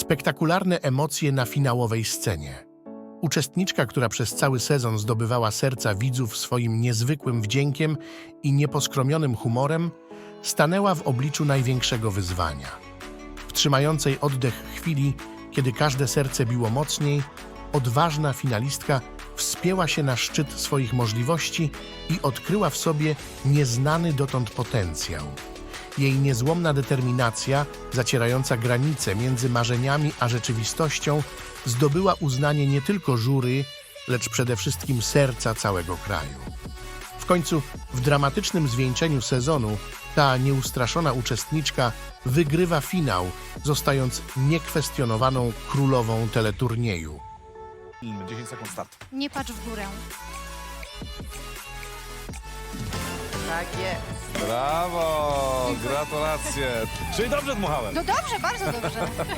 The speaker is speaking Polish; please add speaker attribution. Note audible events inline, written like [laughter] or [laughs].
Speaker 1: Spektakularne emocje na finałowej scenie. Uczestniczka, która przez cały sezon zdobywała serca widzów swoim niezwykłym wdziękiem i nieposkromionym humorem, stanęła w obliczu największego wyzwania. W trzymającej oddech chwili, kiedy każde serce biło mocniej, odważna finalistka wspięła się na szczyt swoich możliwości i odkryła w sobie nieznany dotąd potencjał. Jej niezłomna determinacja, zacierająca granice między marzeniami a rzeczywistością, zdobyła uznanie nie tylko jury, lecz przede wszystkim serca całego kraju. W końcu, w dramatycznym zwieńczeniu sezonu, ta nieustraszona uczestniczka wygrywa finał, zostając niekwestionowaną królową teleturnieju.
Speaker 2: Film, 10 sekund start.
Speaker 3: Nie patrz w górę.
Speaker 4: Tak jest.
Speaker 2: Brawo! Gratulacje! Czyli dobrze dmuchałem.
Speaker 3: No dobrze, bardzo dobrze. [laughs]